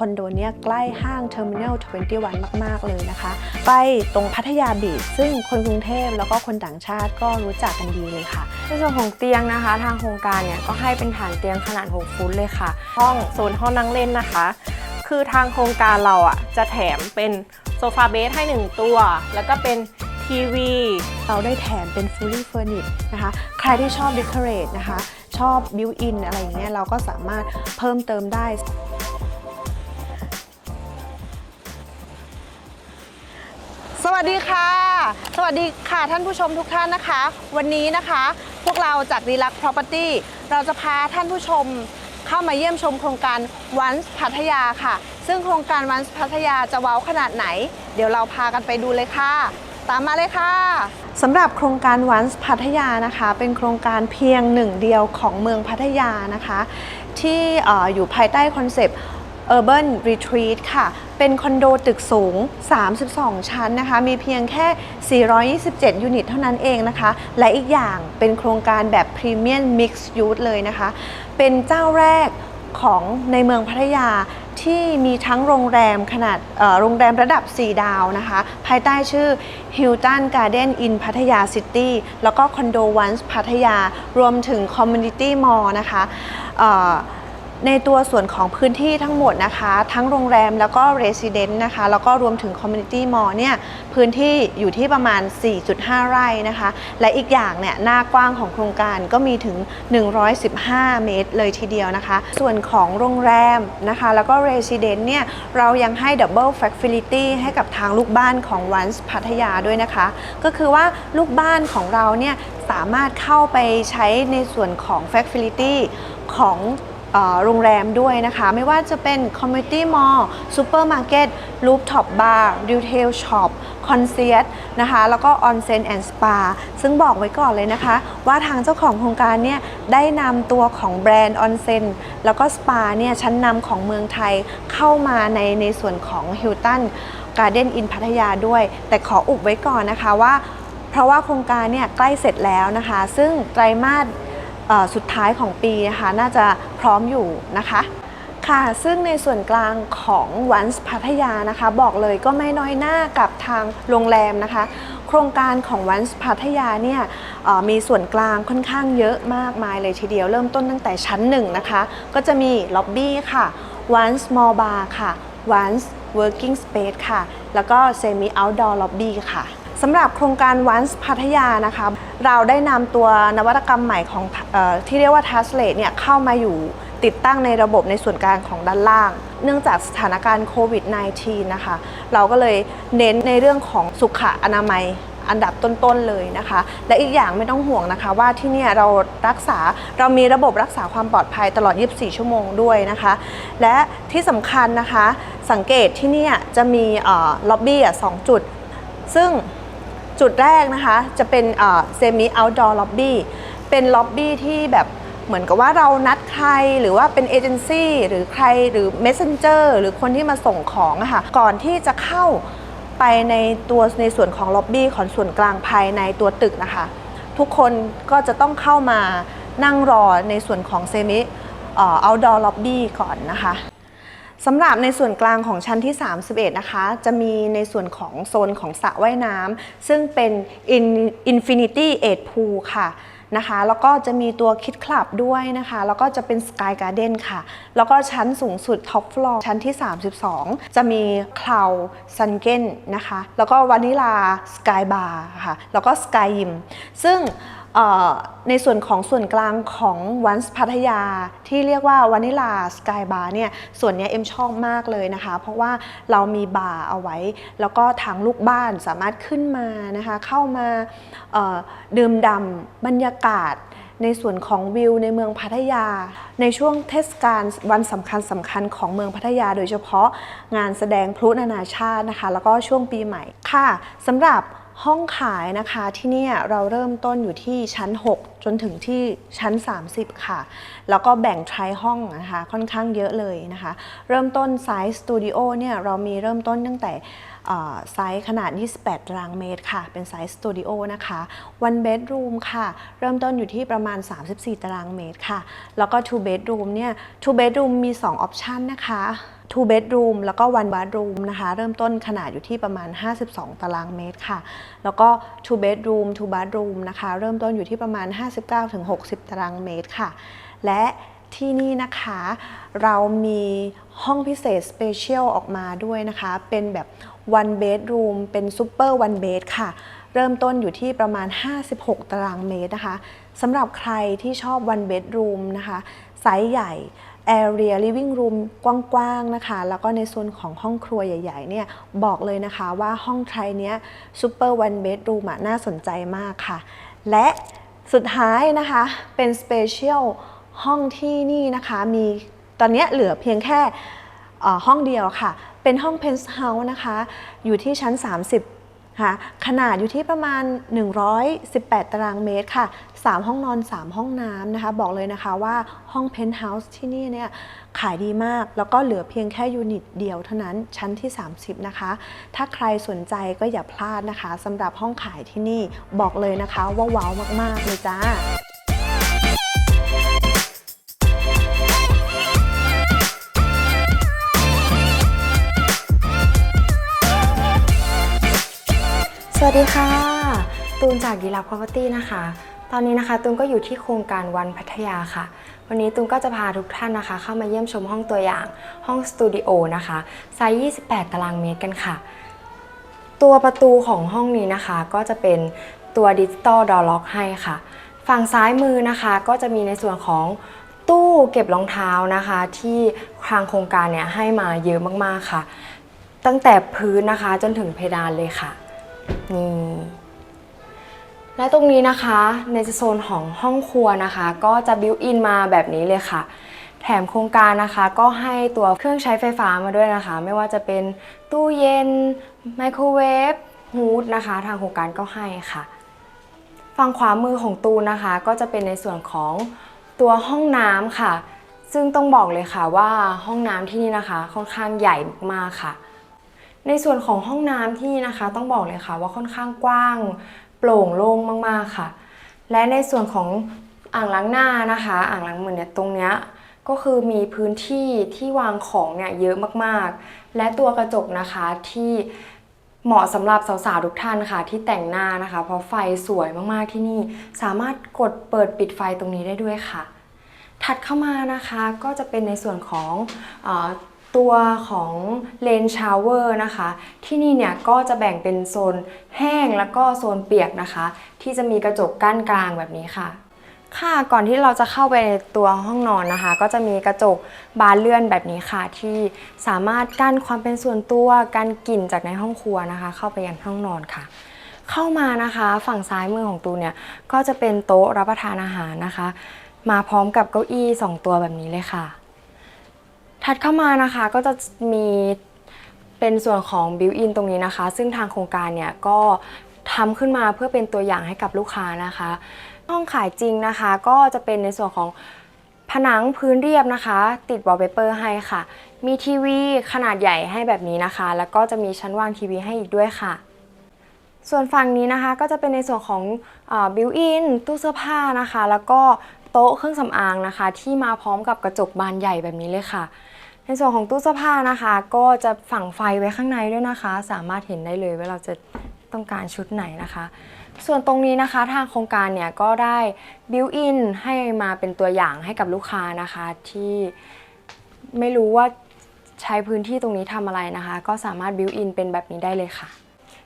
คอนโดเนี้ยใกล้ห้าง Terminal 21 มาก ๆ เลยนะคะใกล้ตรงพัทยาบีชซึ่งคนกรุงเทพแล้วก็คนต่างชาติก็รู้จักกันดีเลยค่ะ ในส่วนของเตียงนะคะ ทางโครงการเนี่ยก็ให้เป็นฐานเตียงขนาด 6 ฟุตเลยค่ะ ห้องโซนห้องนั่งเล่นนะคะ คือทางโครงการเราอะจะแถมเป็นโซฟาเบสให้ 1 ตัว แล้วก็เป็นทีวีเราได้แถมเป็น fully furnished นะคะ ใครที่ชอบ decorate นะคะ ชอบ built in อะไรอย่างเงี้ยเราก็สามารถเพิ่มเติมได้ สวัสดีค่ะ สวัสดีค่ะท่านผู้ชมทุกท่านนะคะ วันนี้นะคะ พวกเราจากดีลัก Property เราจะพาท่านผู้ชมเข้ามาเยี่ยมชมโครงการวันพัทยาค่ะ ซึ่งโครงการวันพัทยาจะเว้าขนาดไหน เดี๋ยวเราพากันไปดูเลยค่ะ ตามมาเลยค่ะสำหรับโครงการวันพัทยานะคะ เป็นโครงการเพียงหนึ่งเดียวของเมืองพัทยานะคะ ที่อออยู่ภายใต้คอนเซปต์ Urban Retreat ค่ะ เป็นคอนโดตึกสูง 32 ชั้นนะคะ มีเพียงแค่ 427 ยูนิตเท่านั้นเองนะคะ และอีกอย่างเป็นโครงการแบบ Premium Mixed Use เลยนะคะ เป็นเจ้าแรกของในเมืองพัทยาที่มีทั้งโรงแรมขนาดโรงแรมระดับ 4 ดาวนะคะ ภายใต้ชื่อ Hilton Garden in พัทยา City แล้วก็คอนโด Once พัทยารวมถึง Community Mall นะคะ ในตัวส่วนของพื้นที่ทั้งหมดนะคะ ทั้งโรงแรมแล้วก็ Resident นะคะ แล้วก็รวมถึง Community Mall เนี่ยพื้นที่อยู่ที่ประมาณ 4.5 ไร่นะคะ และอีกอย่างเนี่ยหน้ากว้างของโครงการก็มีถึง 115 เมตรเลยทีเดียวนะคะ ส่วนของโรงแรมนะคะ แล้วก็ Resident เนี่ยเรายังให้ Double Facility ให้กับทางลูกบ้านของ Once พัทยาด้วยนะคะ ก็คือว่าลูกบ้านของเราเนี่ยสามารถเข้าไปใช้ในส่วนของ Facility ของเอ่อ โรงแรมด้วยนะคะ ไม่ว่าจะเป็น Community Mall Supermarket Rooftop Bar Retail Shop Concierge นะคะ แล้วก็ Onsen and Spa ซึ่งบอกไว้ก่อนเลยนะคะ ว่าทางเจ้าของโครงการเนี่ย ได้นำตัวของแบรนด์ Onsen แล้วก็ Spa เนี่ย ชั้นนำของเมืองไทยเข้ามาในในส่วนของ Hilton Garden in พัทยาด้วย แต่ขออุบไว้ก่อนนะคะว่า เพราะว่าโครงการเนี่ย ใกล้เสร็จแล้วนะคะ ซึ่งไตรมาส สุดท้ายของปีนะคะน่าจะพร้อมอยู่นะคะค่ะ ซึ่งในส่วนกลางของวันพัทยานะคะ บอกเลยก็ไม่น้อยหน้ากับทางโรงแรมนะคะ โครงการของวันพัทยาเนี่ยมีส่วนกลางค่อนข้างเยอะมากมายเลยทีเดียวเริ่มต้นตั้งแต่ชั้นหนึ่งนะคะ ก็จะมีล็อบบี้ค่ะ one small bar ค่ะ one working space ค่ะ แล้วก็ semi outdoor lobby ค่ะ สำหรับโครงการ Once พัทยานะคะ เราได้นำตัวนวัตกรรมใหม่ของออที่เรียกว่า t a s l a t e เนี่ยเข้ามาอยู่ติดตั้งในระบบในส่วนกลางของด้านล่าง เนื่องจากสถานการณ์โควิด -19 นะคะ เราก็เลยเน้นในเรื่องของสุขอนามัยอันดับต้น ๆ เลยนะคะ และอีกอย่างไม่ต้องห่วงนะคะ ว่าที่นี่เรารักษาเรามีระบบรักษาความปลอดภัยตลอด 24 ชั่วโมงด้วยนะคะ และที่สำคัญนะคะ สังเกตที่นี่จะมีล็อบบี้สองจุด ซึ่ง จุดแรกนะคะจะเป็นเซมิเอาท์ดอร์ล็อบบี้เป็นล็อบบี้ที่แบบเหมือนกับว่าเรานัดใครหรือว่าเป็นเอเจนซี่หรือใครหรือ Messenger หรือคนที่มาส่งของอะค่ะก่อนที่จะเข้าไปในตัวในส่วนของล็อบบี้ของส่วนกลางภายในตัวตึกนะคะ ทุกคนก็จะต้องเข้ามานั่งรอในส่วนของเซมิเอาท์ดอร์ล็อบบี้ก่อนนะคะ สำหรับในส่วนกลางของชั้นที่ 31 นะคะ จะมีในส่วนของโซนของสระว่ายน้ำซึ่งเป็น Infinity 8 Pool ค่ะนะคะ แล้วก็จะมีตัวคิดคลับด้วยนะคะ แล้วก็จะเป็น Sky Garden ค่ะ แล้วก็ชั้นสูงสุด Top Floor ชั้นที่ 32 จะมี Cloud Sunken นะคะ แล้วก็วานิลา Sky Bar ค่ะ แล้วก็ Sky Gym ซึ่ง ในส่วนของส่วนกลางของวันส์พัทยา ที่เรียกว่าวานิลาสกายบาร์เนี่ยส่วนนี้เอ็มชอบมากเลยนะคะ เพราะว่าเรามีบาร์เอาไว้ แล้วก็ทางลูกบ้านสามารถขึ้นมานะคะเข้ามาดื่มด่ำบรรยากาศในส่วนของวิวในเมืองพัทยา ในช่วงเทศกาลวันสำคัญสำคัญของเมืองพัทยา โดยเฉพาะงานแสดงพลุนานาชาตินะคะ แล้วก็ช่วงปีใหม่ค่ะสำหรับ ห้องขายนะคะที่นี่เราเริ่มต้นอยู่ที่ชั้น 6 จนถึงที่ชั้น 30 ค่ะ แล้วก็แบ่งทรายห้องนะคะค่อนข้างเยอะเลยนะคะ เริ่มต้นไซส์สตูดิโอเนี่ยเรามีเริ่มต้นตั้งแต่ไซส์ขนาด 28 ตารางเมตรค่ะ เป็นไซส์สตูดิโอนะคะ one bedroom ค่ะ เริ่มต้นอยู่ที่ประมาณ 34 ตารางเมตรค่ะ แล้วก็ two bedroom เนี่ย two bedroom มี2ออปชันนะคะ two bedroom แล้วก็ one bathroom นะคะ เริ่มต้นขนาดอยู่ที่ประมาณ 52 ตารางเมตรค่ะ แล้วก็ two bedroom two bathroom นะคะ เริ่มต้นอยู่ที่ประมาณ 59-60 ตารางเมตรค่ะ และที่นี่นะคะเรามีห้องพิเศษ special ออกมาด้วยนะคะ เป็นแบบ one bedroom เป็น super one bed ค่ะ เริ่มต้นอยู่ที่ประมาณ 56 ตารางเมตรนะคะสำหรับใครที่ชอบ one bedroom นะคะไซส์ใหญ่ area living room กว้างๆนะคะ แล้วก็ในโซนของห้องครัวใหญ่ๆเนี่ยบอกเลยนะคะว่าห้องไทยเนี้ย super one bedroom อะน่าสนใจมากค่ะ และสุดท้ายนะคะเป็น special ห้องที่นี่นะคะมีตอนนี้เหลือเพียงแค่ห้องเดียวค่ะ เป็นห้องเพนท์เฮาส์นะคะ อยู่ที่ชั้น 30ค่ะขนาดอยู่ที่ประมาณ 118 ตารางเมตรค่ะ 3 ห้องนอน 3 ห้องน้ำนะคะบอกเลยนะคะว่าห้องเพนท์เฮาส์ที่นี่เนี่ยขายดีมาก แล้วก็เหลือเพียงแค่ยูนิตเดียวเท่านั้นชั้นที่ 30 นะคะ ถ้าใครสนใจก็อย่าพลาดนะคะสำหรับห้องขายที่นี่บอกเลยนะคะว่าว้าวมาก ๆ เลยจ้าสวัสดีค่ะ ตูนจากดีลักพ property นะคะ ตอนนี้นะคะตูนก็อยู่ที่โครงการวันพัทยาค่ะ วันนี้ตูนก็จะพาทุกท่านนะคะ เข้ามาเยี่ยมชมห้องตัวอย่างห้องสตูดิโอนะคะไซส์ 28 ตารางเมตรกันค่ะ ตัวประตูของห้องนี้นะคะ ก็จะเป็นตัวดิจิตอลดอล็อกให้ค่ะ ฝั่งซ้ายมือนะคะก็จะมีในส่วนของตู้เก็บรองเท้านะคะ ที่ทางโครงการเนี่ยให้มาเยอะมากๆค่ะ ตั้งแต่พื้นนะคะจนถึงเพดานเลยค่ะนี่ และตรงนี้นะคะในโซนของห้องครัวนะคะ ก็จะบิวอินมาแบบนี้เลยค่ะ แถมโครงการนะคะ ก็ให้ตัวเครื่องใช้ไฟฟ้ามาด้วยนะคะ ไม่ว่าจะเป็นตู้เย็นไมโครเวฟฮูดนะคะ ทางโครงการก็ให้ค่ะ ฝั่งขวามือของตูนนะคะ ก็จะเป็นในส่วนของตัวห้องน้ำค่ะ ซึ่งต้องบอกเลยค่ะว่าห้องน้ำที่นี่นะคะ ค่อนข้างใหญ่มากค่ะ ในส่วนของห้องน้ำที่นี่นะคะ ต้องบอกเลยค่ะว่าค่อนข้างกว้าง โปร่งโล่งมากๆค่ะ และในส่วนของอ่างล้างหน้านะคะ อ่างล้างมือเนี่ยตรงเนี้ยก็คือมีพื้นที่ที่วางของเนี่ยเยอะมากๆ และตัวกระจกนะคะที่เหมาะสำหรับสาวๆทุกท่านค่ะ ที่แต่งหน้านะคะ เพราะไฟสวยมากๆที่นี่ สามารถกดเปิดปิดไฟตรงนี้ได้ด้วยค่ะ ถัดเข้ามานะคะก็จะเป็นในส่วนของอ ตัวของเลนชาวเวอร์นะคะ ที่นี่เนี่ยก็จะแบ่งเป็นโซนแห้งแล้วก็โซนเปียกนะคะ ที่จะมีกระจกกั้นกลางแบบนี้ค่ะ ค่ะก่อนที่เราจะเข้าไปในตัวห้องนอนนะคะ ก็จะมีกระจกบานเลื่อนแบบนี้ค่ะ ที่สามารถกั้นความเป็นส่วนตัวกันกลิ่นจากในห้องครัวนะคะ เข้าไปยังห้องนอนค่ะเข้ามานะคะฝั่งซ้ายมือของตูเนี่ยก็จะเป็นโต๊ะรับประทานอาหารนะคะ มาพร้อมกับเก้าอี้ 2 ตัวแบบนี้เลยค่ะ ถัดเข้ามานะคะก็จะมีเป็นส่วนของบิวอินตรงนี้นะคะ ซึ่งทางโครงการเนี่ยก็ทำขึ้นมาเพื่อเป็นตัวอย่างให้กับลูกค้านะคะ ห้องขายจริงนะคะก็จะเป็นในส่วนของผนังพื้นเรียบนะคะ ติดวอลเปเปอร์ให้ค่ะ มีทีวีขนาดใหญ่ให้แบบนี้นะคะ แล้วก็จะมีชั้นวางทีวีให้อีกด้วยค่ะ ส่วนฝั่งนี้นะคะก็จะเป็นในส่วนของบิวอินตู้เสื้อผ้านะคะ แล้วก็ โต๊ะเครื่องสำอางนะคะ ที่มาพร้อมกับกระจกบานใหญ่แบบนี้เลยค่ะ ในส่วนของตู้เสื้อผ้านะคะ ก็จะฝังไฟไว้ข้างในด้วยนะคะ สามารถเห็นได้เลยว่าเราจะต้องการชุดไหนนะคะ ส่วนตรงนี้นะคะทางโครงการเนี่ยก็ได้บิวอินให้มาเป็นตัวอย่างให้กับลูกค้านะคะ ที่ไม่รู้ว่าใช้พื้นที่ตรงนี้ทำอะไรนะคะ ก็สามารถบิวอินเป็นแบบนี้ได้เลยค่ะ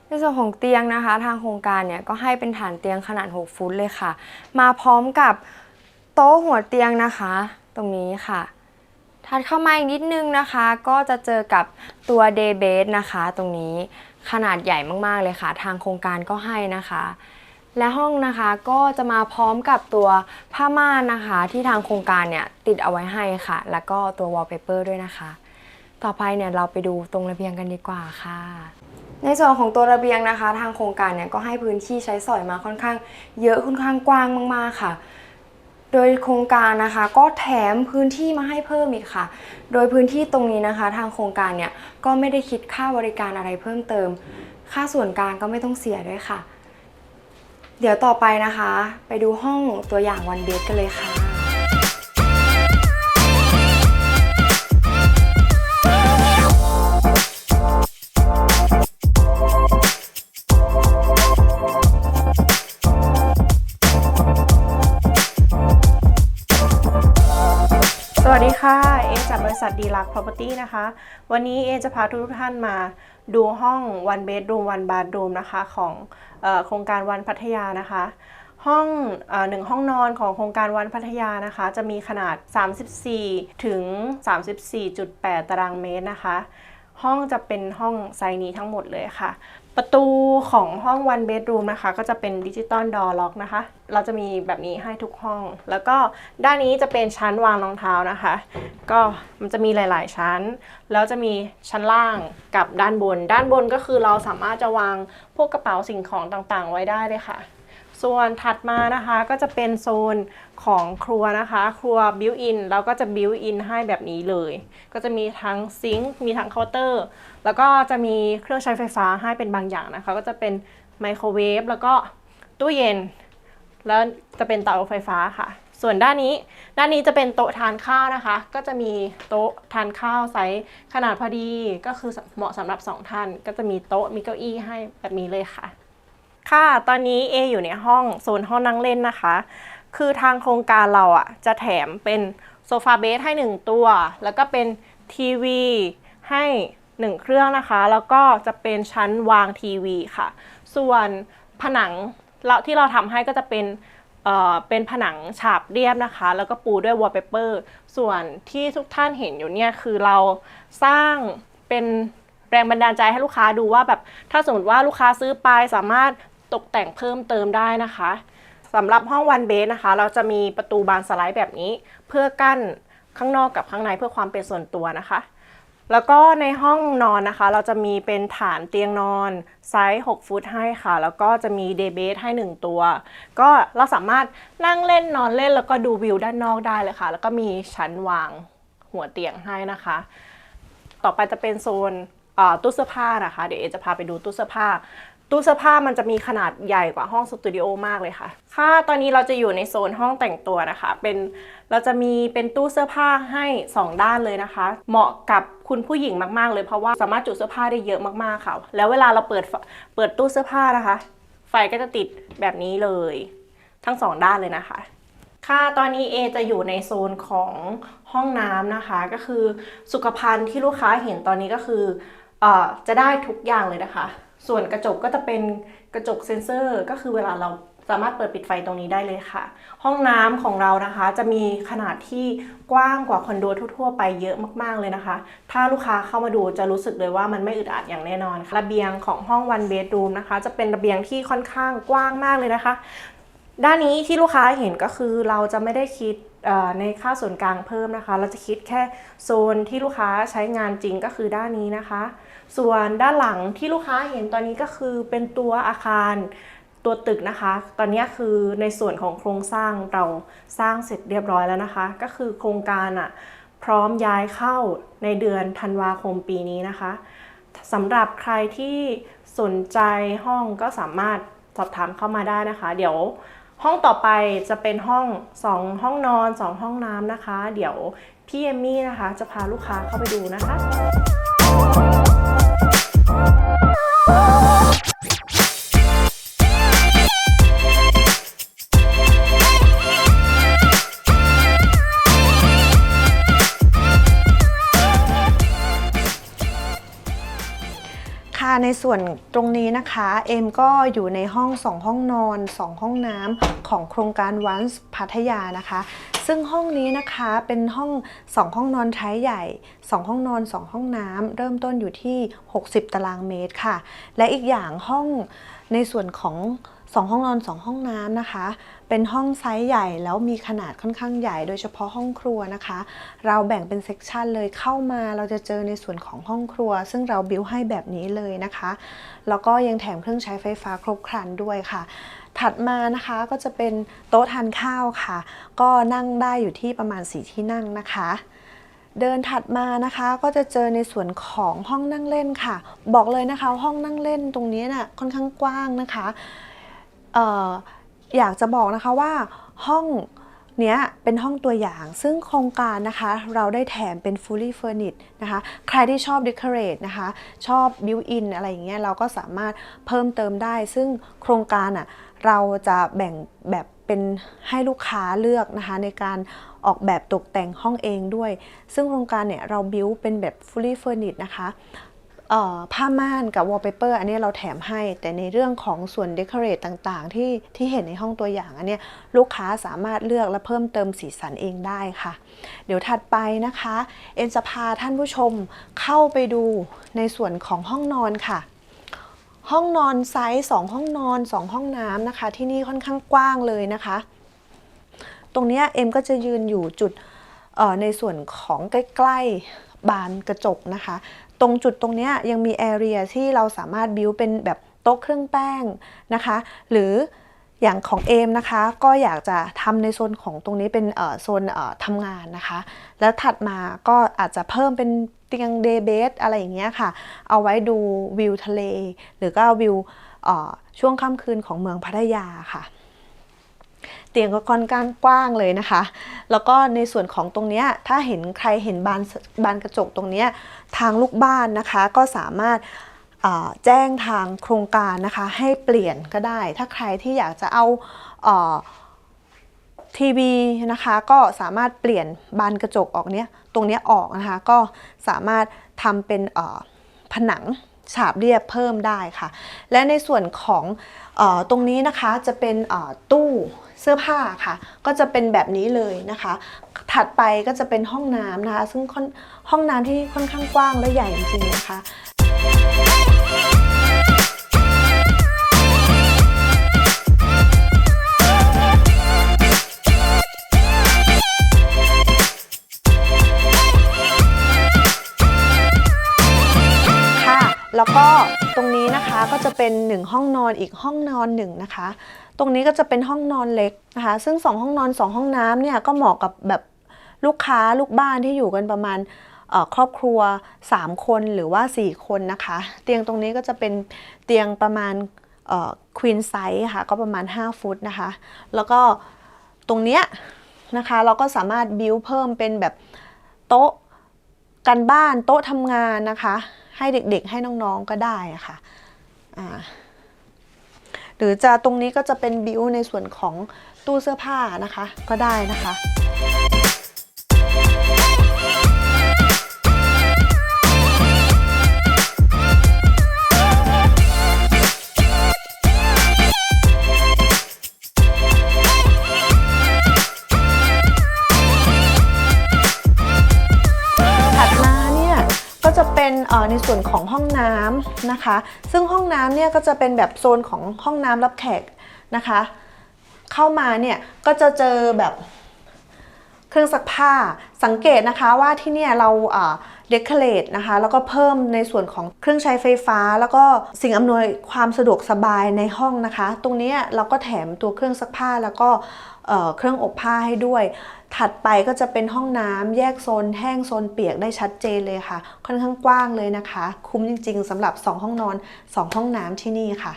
ในส่วนของเตียงนะคะ ทางโครงการเนี่ยก็ให้เป็นฐานเตียงขนาด 6 ฟุตเลยค่ะ มาพร้อมกับ โต๊ะหัวเตียงนะคะ ตรงนี้ค่ะถัดเข้ามาอีกนิดนึงนะคะ ก็จะเจอกับตัวเดย์เบสนะคะ ตรงนี้ขนาดใหญ่มากๆเลยค่ะ ทางโครงการก็ให้นะคะ และห้องนะคะก็จะมาพร้อมกับตัวผ้าม่านนะคะ ที่ทางโครงการเนี่ยติดเอาไว้ให้ค่ะ แล้วก็ตัววอลเปเปอร์ด้วยนะคะ ต่อไปเนี่ยเราไปดูตรงระเบียงกันดีกว่าค่ะในส่วนของตัวระเบียงนะคะ ทางโครงการเนี่ยก็ให้พื้นที่ใช้สอยมาค่อนข้าง เยอะค่อนข้างกว้างมาก ๆ ค่ะ โดยโครงการนะคะก็แถมพื้นที่มาให้เพิ่มอีกค่ะ โดยพื้นที่ตรงนี้นะคะ ทางโครงการเนี่ยก็ไม่ได้คิดค่าบริการอะไรเพิ่มเติม ค่าส่วนกลางก็ไม่ต้องเสียด้วยค่ะ เดี๋ยวต่อไปนะคะ ไปดูห้องตัวอย่างวันเบสกันเลยค่ะ ริษัทดีลัก Property นะคะ วันนี้เอจะพาทุกท่านมาดูห้อง one bedroom one bathroom นะคะของโครงการวันพัทยานะคะ ห้องอหนึ่งห้องนอนของโครงการวันพัทยานะคะ จะมีขนาด 34 ถึง 34.8 ตารางเมตรนะคะ ห้องจะเป็นห้องไซส์นี้ทั้งหมดเลยค่ะ ประตูของห้อง one bedroom นะคะ ก็จะเป็นดิจิตอลดอร์ล็อกนะคะ เราจะมีแบบนี้ให้ทุกห้อง แล้วก็ด้านนี้จะเป็นชั้นวางรองเท้านะคะ ก็มันจะมีหลาย ๆ ชั้น แล้วจะมีชั้นล่างกับด้านบน ด้านบนก็คือเราสามารถจะวางพวกกระเป๋าสิ่งของต่างๆ ไว้ได้เลยค่ะ ส่วนถัดมานะคะก็จะเป็นโซนของครัวนะคะ ครัวบิวอินแล้วก็จะบิวอินให้แบบนี้เลย ก็จะมีทั้งซิงค์มีทั้งเคาน์เตอร์ แล้วก็จะมีเครื่องใช้ไฟฟ้าให้เป็นบางอย่างนะคะ ก็จะเป็นไมโครเวฟแล้วก็ตู้เย็น แล้วจะเป็นเตาไฟฟ้าค่ะ ส่วนด้านนี้ ด้านนี้จะเป็นโต๊ะทานข้าวนะคะ ก็จะมีโต๊ะทานข้าวไซส์ขนาดพอดีก็คือเหมาะสำหรับสองท่าน ก็จะมีโต๊ะมีเก้าอี้ให้แบบนี้เลยค่ะ ค่ะ ตอนนี้เออยู่ในห้องโซนห้องนั่งเล่นนะคะ คือทางโครงการเราอะจะแถมเป็นโซฟาเบสให้ 1 ตัว แล้วก็เป็นทีวีให้ 1 เครื่องนะคะ แล้วก็จะเป็นชั้นวางทีวีค่ะ ส่วนผนังเราที่เราทำให้ก็จะเป็นเอ่อเป็นผนังฉาบเรียบนะคะ แล้วก็ปูด้วยวอลเปเปอร์ ส่วนที่ทุกท่านเห็นอยู่เนี่ยคือเราสร้างเป็นแรงบันดาลใจให้ลูกค้าดูว่าแบบถ้าสมมติว่าลูกค้าซื้อไปสามารถ ตกแต่งเพิ่มเติมได้นะคะสำหรับห้องวันเบสนะคะ เราจะมีประตูบานสไลด์แบบนี้ เพื่อกั้นข้างนอกกับข้างในเพื่อความเป็นส่วนตัวนะคะ แล้วก็ในห้องนอนนะคะ เราจะมีเป็นฐานเตียงนอนไซส์ 6 ฟุตให้ค่ะ แล้วก็จะมีเดย์เบสให้ 1 ตัว ก็เราสามารถนั่งเล่นนอนเล่นแล้วก็ดูวิวด้านนอกได้เลยค่ะ แล้วก็มีชั้นวางหัวเตียงให้นะคะ ต่อไปจะเป็นโซนตู้เสื้อผ้านะคะ เดี๋ยวเอจะพาไปดูตู้เสื้อผ้า ตู้เสื้อผ้ามันจะมีขนาดใหญ่กว่าห้องสตูดิโอมากเลยค่ะ ค่ะ ตอนนี้เราจะอยู่ในโซนห้องแต่งตัวนะคะ เป็น เราจะมีเป็นตู้เสื้อผ้าให้ 2 ด้านเลยนะคะ เหมาะกับคุณผู้หญิงมากๆเลยเพราะว่าสามารถจุเสื้อผ้าได้เยอะมากๆค่ะ แล้วเวลาเราเปิด เปิดตู้เสื้อผ้านะคะ ไฟก็จะติดแบบนี้เลย ทั้งสองด้านเลยนะคะค่ะตอนนี้เอจะอยู่ในโซนของห้องน้ำนะคะ ก็คือสุขภัณฑ์ที่ลูกค้าเห็นตอนนี้ก็คือเอ่อจะได้ทุกอย่างเลยนะคะ ส่วนกระจกก็จะเป็นกระจกเซ็นเซอร์ ก็คือเวลาเราสามารถเปิดปิดไฟตรงนี้ได้เลยค่ะ ห้องน้ำของเรานะคะจะมีขนาดที่กว้างกว่าคอนโดทั่วๆไปเยอะมากๆเลยนะคะ ถ้าลูกค้าเข้ามาดูจะรู้สึกเลยว่ามันไม่อึดอัดอย่างแน่นอนระเบียงของห้อง one bedroom นะคะ จะเป็นระเบียงที่ค่อนข้างกว้างมากเลยนะคะ ด้านนี้ที่ลูกค้าเห็นก็คือเราจะไม่ได้คิดในค่าส่วนกลางเพิ่มนะคะ เราจะคิดแค่โซนที่ลูกค้าใช้งานจริงก็คือด้านนี้นะคะ ส่วนด้านหลังที่ลูกค้าเห็นตอนนี้ก็คือเป็นตัวอาคารตัวตึกนะคะ ตอนนี้คือในส่วนของโครงสร้างเราสร้างเสร็จเรียบร้อยแล้วนะคะ ก็คือโครงการอะพร้อมย้ายเข้าในเดือนธันวาคมปีนี้นะคะสำหรับใครที่สนใจห้องก็สามารถสอบถามเข้ามาได้นะคะ เดี๋ยว ห้องต่อไปจะเป็นห้อง 2 ห้องนอน 2 ห้องน้ำนะคะ เดี๋ยวพี่เอมมี่นะคะ จะพาลูกค้าเข้าไปดูนะคะ ส่วนตรงนี้นะคะ เอ็มก็อยู่ในห้อง 2 ห้องนอน 2 ห้องน้ำของโครงการวันส์พัทยานะคะ ซึ่งห้องนี้นะคะเป็นห้อง 2 ห้องนอนใช้ใหญ่ 2 ห้องนอน 2 ห้องน้ำเริ่มต้นอยู่ที่ 60 ตารางเมตรค่ะ และอีกอย่างห้องในส่วนของ 2 ห้องนอน 2 ห้องน้ำนะคะ เป็นห้องไซส์ใหญ่แล้วมีขนาดค่อนข้างใหญ่ โดยเฉพาะห้องครัวนะคะ เราแบ่งเป็นเซกชันเลยเข้ามาเราจะเจอในส่วนของห้องครัว ซึ่งเราบิวให้แบบนี้เลยนะคะ แล้วก็ยังแถมเครื่องใช้ไฟฟ้าครบครันด้วยค่ะถัดมานะคะก็จะเป็นโต๊ะทานข้าวค่ะ ก็นั่งได้อยู่ที่ประมาณ4ที่นั่งนะคะ เดินถัดมานะคะก็จะเจอในส่วนของห้องนั่งเล่นค่ะ บอกเลยนะคะห้องนั่งเล่นตรงนี้น่ะค่อนข้างกว้างนะคะ เอ่อ อยากจะบอกนะคะว่าห้องเนี้ยเป็นห้องตัวอย่างซึ่งโครงการนะคะ เราได้แถมเป็น fully furnished นะคะ ใครที่ชอบ decorate นะคะ ชอบ built in อะไรอย่างเงี้ยเราก็สามารถเพิ่มเติมได้ ซึ่งโครงการอะเราจะแบ่งแบบเป็นให้ลูกค้าเลือกนะคะ ในการออกแบบตกแต่งห้องเองด้วย ซึ่งโครงการเนี่ยเราบิวเป็นแบบ fully furnished นะคะ ผ้าม่านกับ wallpaper อันนี้เราแถมให้ แต่ในเรื่องของส่วน decorate ต่างๆ ที่ที่เห็นในห้องตัวอย่างอันนี้ลูกค้าสามารถเลือกและเพิ่มเติมสีสันเองได้ค่ะ เดี๋ยวถัดไปนะคะ เอ็นจะพาท่านผู้ชมเข้าไปดูในส่วนของห้องนอนค่ะห้องนอนไซส์2ห้องนอน 2 ห้องน้ำนะคะ ที่นี่ค่อนข้างกว้างเลยนะคะ ตรงนี้เอ็มก็จะยืนอยู่จุดในส่วนของใกล้ ๆ บานกระจกนะคะ ตรงจุดตรงเนี้ยยังมีแอเรียที่เราสามารถบิวเป็นแบบโต๊ะเครื่องแป้งนะคะ หรืออย่างของเอมนะคะ ก็อยากจะทำในโซนของตรงนี้เป็นโซนทำงานนะคะ แล้วถัดมาก็อาจจะเพิ่มเป็นเตียงเดย์เบสอะไรอย่างเงี้ยค่ะ เอาไว้ดูวิวทะเล หรือก็วิวช่วงค่ำคืนของเมืองพัทยาค่ะ เตียงก็ค่อนข้างกว้างเลยนะคะ แล้วก็ในส่วนของตรงนี้ถ้าเห็นใครเห็นบานบานกระจกตรงนี้ทางลูกบ้านนะคะ ก็สามารถแจ้งทางโครงการนะคะ ให้เปลี่ยนก็ได้ ถ้าใครที่อยากจะเอาทีวีนะคะก็สามารถเปลี่ยนบานกระจกออกเนี้ยตรงเนี้ยออกนะคะ ก็สามารถทำเป็นผนัง ฉาบเรียบเพิ่มได้ค่ะ และในส่วนของออตรงนี้นะคะจะเป็นตู้เสื้อผ้าค่ะ ก็จะเป็นแบบนี้เลยนะคะ ถัดไปก็จะเป็นห้องน้ำนะคะ ซึ่งห้องน้ำที่ค่อนข้างกว้างและใหญ่จริงๆนะคะ แล้วก็ตรงนี้นะคะก็จะเป็น 1 ห้องนอนอีกห้องนอนหนึ่งนะคะ ตรงนี้ก็จะเป็นห้องนอนเล็กนะคะ ซึ่ง 2 ห้องนอน 2 ห้องน้ำเนี่ยก็เหมาะกับแบบลูกค้าลูกบ้านที่อยู่กันประมาณครอบครัว 3 คนหรือว่า 4 คนนะคะ เตียงตรงนี้ก็จะเป็นเตียงประมาณควีนไซส์ค่ะก็ประมาณ 5 ฟุตนะคะ แล้วก็ตรงเนี้ยนะคะเราก็สามารถบิวเพิ่มเป็นแบบโต๊ะกันบ้านโต๊ะทำงานนะคะ ให้เด็กๆ ให้น้องๆก็ได้ะค่ะอ่าหรือจะตรงนี้ก็จะเป็นบิวในส่วนของตู้เสื้อผ้านะคะก็ได้นะคะ เป็นในส่วนของห้องน้ำนะคะ ซึ่งห้องน้ำเนี่ยก็จะเป็นแบบโซนของห้องน้ำรับแขกนะคะ เข้ามาเนี่ยก็จะเจอแบบ เครื่องซักผ้าสังเกตนะคะว่าที่เนี่ยเราเดคอเรทนะคะแล้วก็เพิ่มในส่วนของเครื่องใช้ไฟฟ้า แล้วก็สิ่งอำนวยความสะดวกสบายในห้องนะคะ ตรงนี้เราก็แถมตัวเครื่องซักผ้าแล้วก็เอ่อเครื่องอบผ้าให้ด้วย ถัดไปก็จะเป็นห้องน้ำแยกโซนแห้งโซนเปียกได้ชัดเจนเลยค่ะ ค่อนข้างกว้างเลยนะคะ คุ้มจริงๆสำหรับ 2 ห้องนอน 2 ห้องน้ำที่นี่ค่ะ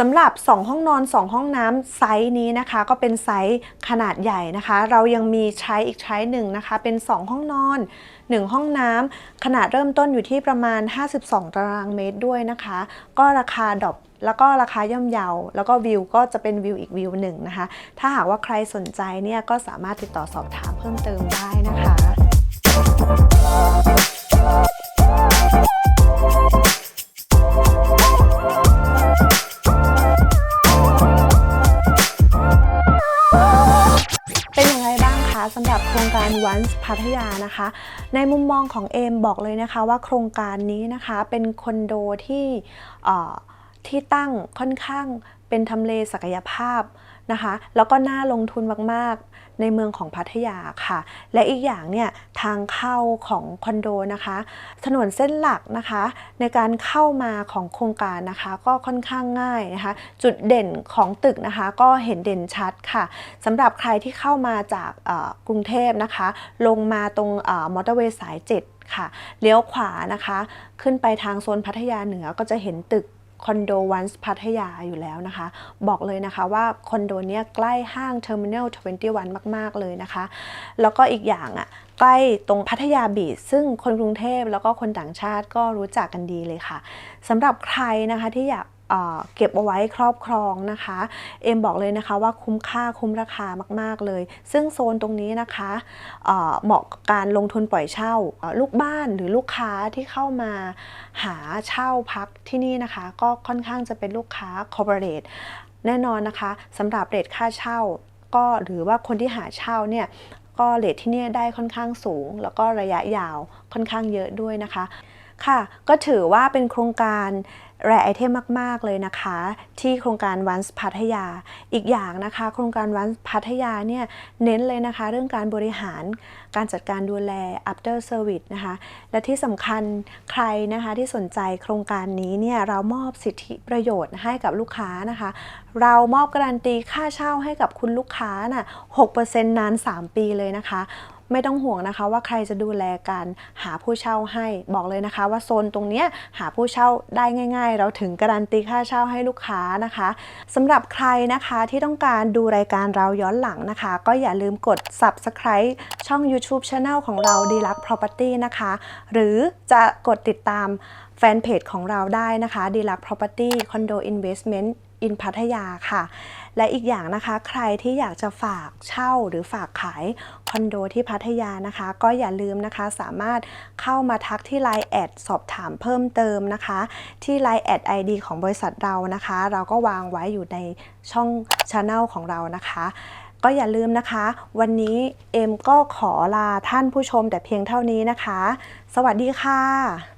สำหรับ 2 ห้องนอน 2 ห้องน้ำไซส์นี้นะคะ ก็เป็นไซส์ขนาดใหญ่นะคะ เรายังมีใช้อีกใช้หนึ่งนะคะ เป็น 2 ห้องนอน 1 ห้องน้ำขนาดเริ่มต้นอยู่ที่ประมาณ 52 ตารางเมตรด้วยนะคะ ก็ราคาดอปแล้วก็ราคาย่อมเยา แล้วก็วิวก็จะเป็นวิวอีกวิวหนึ่งนะคะ ถ้าหากว่าใครสนใจเนี่ยก็สามารถติดต่อสอบถามเพิ่มเติมได้นะคะ สำหรับโครงการ Once พัทยานะคะ ในมุมมองของเอมบอกเลยนะคะว่าโครงการนี้นะคะเป็นคอนโดที่ที่ตั้งค่อนข้างเป็นทำเลศักยภาพ นะคะ แล้วก็น่าลงทุนมาก ๆ ในเมืองของพัทยาค่ะ และอีกอย่างเนี่ยทางเข้าของคอนโดนะคะ ถนนเส้นหลักนะคะ ในการเข้ามาของโครงการนะคะ ก็ค่อนข้างง่ายนะคะ จุดเด่นของตึกนะคะ ก็เห็นเด่นชัดค่ะสำหรับใครที่เข้ามาจากกรุงเทพนะคะ ลงมาตรงมอเตอร์เวย์สาย 7 ค่ะ เลี้ยวขวานะคะ ขึ้นไปทางโซนพัทยาเหนือก็จะเห็นตึก คอนโดวันส์พัทยาอยู่แล้วนะคะ บอกเลยนะคะว่าคอนโดเนี้ยใกล้ห้างเทอร์มินอล21 มาก ๆ เลยนะคะ แล้วก็อีกอย่างอะใกล้ตรงพัทยาบีชซึ่งคนกรุงเทพแล้วก็คนต่างชาติก็รู้จักกันดีเลยค่ะสำหรับใครนะคะที่อยาก เก็บเอาไว้ครอบครองนะคะ เอ็มบอกเลยนะคะว่าคุ้มค่าคุ้มราคามาก ๆ เลย ซึ่งโซนตรงนี้นะคะเหมาะกับการลงทุนปล่อยเช่า ลูกบ้านหรือลูกค้าที่เข้ามาหาเช่าพักที่นี่นะคะ ก็ค่อนข้างจะเป็นลูกค้า corporate แน่นอนนะคะสำหรับเรทค่าเช่า ก็หรือว่าคนที่หาเช่าเนี่ยก็เรทที่นี่ได้ค่อนข้างสูง แล้วก็ระยะยาวค่อนข้างเยอะด้วยนะคะ ค่ะ ก็ถือว่าเป็นโครงการ แรไอเทมมาก ๆ เลยนะคะ ที่โครงการวันพัทยา อีกอย่างนะคะ โครงการวันพัทยาเนี่ยเน้นเลยนะคะ เรื่องการบริหารการจัดการดูแล after service นะคะ และที่สำคัญใครนะคะที่สนใจโครงการนี้เนี่ยเรามอบสิทธิประโยชน์ให้กับลูกค้านะคะ เรามอบการันตีค่าเช่าให้กับคุณลูกค้าน่ะ6%นาน 3 ปีเลยนะคะ ไม่ต้องห่วงนะคะว่าใครจะดูแลการหาผู้เช่าให้บอกเลยนะคะ ว่าโซนตรงนี้หาผู้เช่าได้ง่าย ๆ เราถึงการันตีค่าเช่าให้ลูกค้านะคะสำหรับใครนะคะที่ต้องการดูรายการเราย้อนหลังนะคะ ก็อย่าลืมกด subscribe ช่อง YouTube Channel ของเรา d l u x Property นะคะ หรือจะกดติดตามแฟนเพจของเราได้นะคะ d l u x Property Condo Investment in พัทยาค่ะ และอีกอย่างนะคะ ใครที่อยากจะฝากเช่าหรือฝากขายคอนโดที่พัทยานะคะ ก็อย่าลืมนะคะสามารถเข้ามาทักที่ Line แอดสอบถามเพิ่มเติมนะคะ ที่ Line แอด ID ของบริษัทเรานะคะ เราก็วางไว้อยู่ในช่องช anel ของเรานะคะก็อย่าลืมนะคะ วันนี้เอ็มก็ขอลาท่านผู้ชมแต่เพียงเท่านี้นะคะ สวัสดีค่ะ